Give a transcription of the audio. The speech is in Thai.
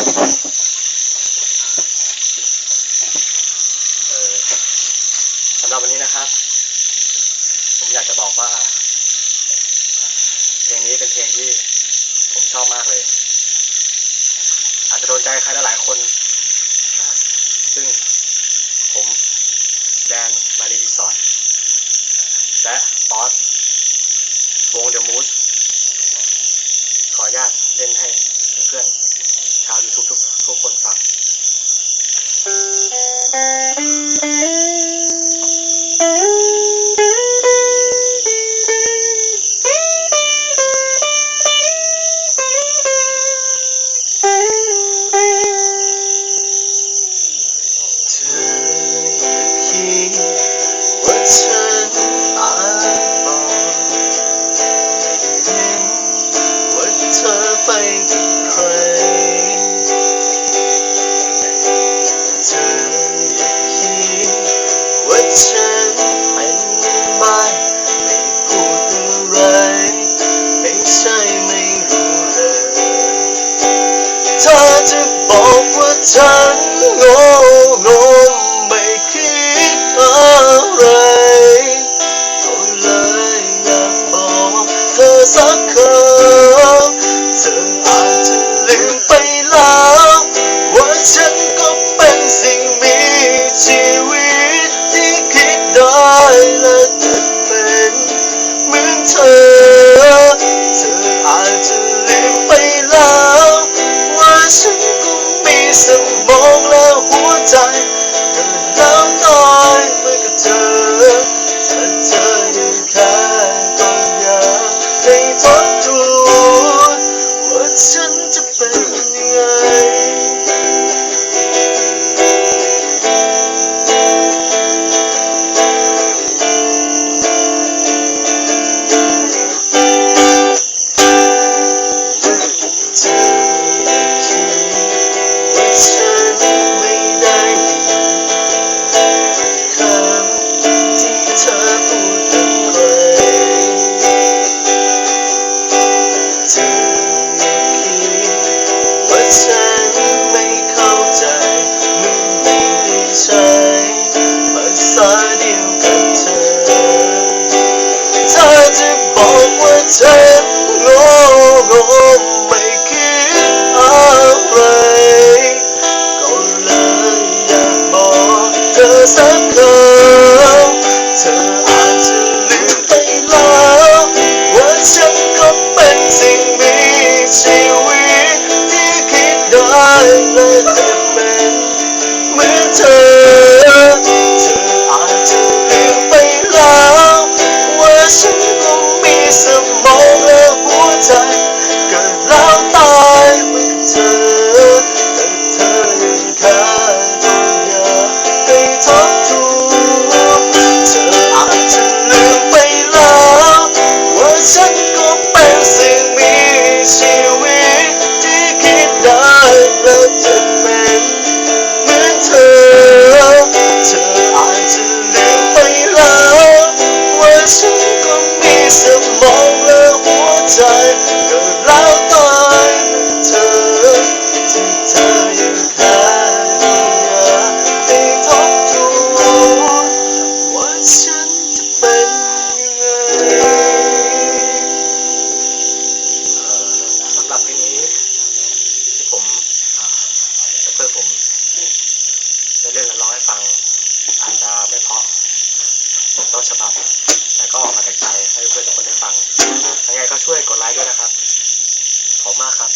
สำหรับวันนี้นะครับ ผมอยากจะบอกว่า เพลงนี้เป็นเพลงที่ผมชอบมากเลย อาจจะโดนใจใครหลายคน ช่ไม่รู้หรืเธอจะบอกว่าฉันโง่งมไม่คิดอะไร ก็เลยอยากบอกเธอสักคำ trên ngô gồm mấy kiếp áo rầy còn lời nhạt mò thơ sắc không thơ จะเป็นเหมือนเธอ เธออาจจะลืมไปแล้ว ว่าฉันก็มีสมองังอาจจะไม่เพาะเหมือนต้นฉบับ แต่ก็ออกมาจากใจให้เพื่อนทุกคนได้ฟังยังไงก็ช่วยกดไลค์ด้วยนะครับ ขอบมากครับ